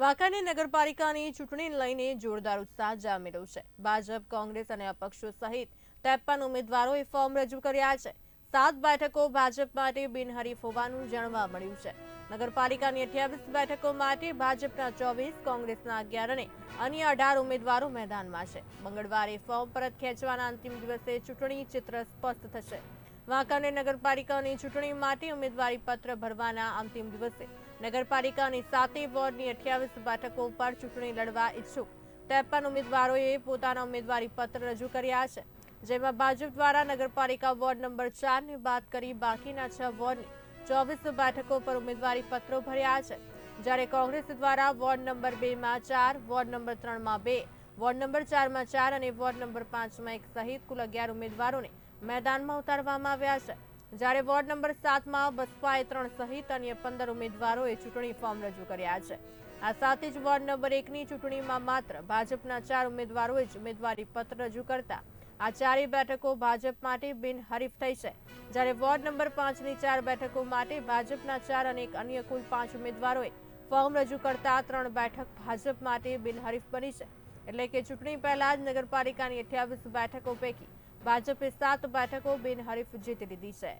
વાંકાનેર નગરપાલિકાની ચૂંટણી લઈને જોરદાર ઉત્સાહ જામી રહ્યો છે. ભાજપ, કોંગ્રેસ અને અપક્ષો સહિત ત્રેપન ઉમેદવારોએ ફોર્મ રજૂ કર્યા છે. સાત બેઠકો ભાજપ માટે બિનહરીફ હોવાનું જાણવા મળ્યું છે. નગરપાલિકાની અઠ્યાવીસ બેઠકો માટે ભાજપના ચોવીસ, કોંગ્રેસના અગિયાર અને અન્ય અઢાર ઉમેદવારો મેદાનમાં છે. મંગળવારે ફોર્મ પરત ખેંચવાના અંતિમ દિવસે ચૂંટણી ચિત્ર સ્પષ્ટ થશે. વાંકાનેર નગરપાલિકાની ચૂંટણી માટે ઉમેદવારી પત્ર ભરવાના અંતિમ દિવસે નગરપાલિકાની સાતેય વોર્ડની અઠ્યાવીસ બેઠકો પર ચૂંટણી લડવા ઈચ્છુક. ત્રેપન ઉમેદવારોએ પોતાના ઉમેદવારી પત્ર રજૂ કર્યા છે. જેમાં ભાજપ દ્વારા નગરપાલિકા વોર્ડ નંબર ચારની બાદ કરી બાકીના છ વોર્ડની ચોવીસ બેઠકો પર ઉમેદવારી પત્રો ભર્યા છે. જ્યારે કોંગ્રેસ દ્વારા વોર્ડ નંબર બેમાં ચાર, વોર્ડ નંબર ત્રણમાં બે, વોર્ડ નંબર ચારમાં ચાર અને વોર્ડ નંબર પાંચમાં એક સહિત કુલ અગિયાર ઉમેદવારોને મેદાનમાં ઉતારવામાં આવ્યા છે. જ્યારે વોર્ડ નંબર સાતમાં બસપાએ ત્રણ સહિત અન્ય પંદર ઉમેદવારોએ ચૂંટણી ફોર્મ રજૂ કર્યા છે. આ સાથે જ વોર્ડ નંબર એકની ચૂંટણીમાં માત્ર ભાજપના ચાર ઉમેદવારોએ જ ઉમેદવારી પત્ર રજૂ કરતા આ ચારેય બેઠકો ભાજપ માટે બિનહરીફ થઈ છે. જ્યારે વોર્ડ નંબર પાંચની ચાર બેઠકો માટે ભાજપના ચાર અને એક અન્ય કુલ પાંચ ઉમેદવારોએ ફોર્મ રજૂ કરતા ત્રણ બેઠક ભાજપ માટે બિનહરીફ બની છે. એટલે કે ચૂંટણી પહેલા જ નગરપાલિકાની અઠ્યાવીસ બેઠકો પૈકી ભાજપે સાત બેઠકો બિનહરીફ જીતી લીધી છે.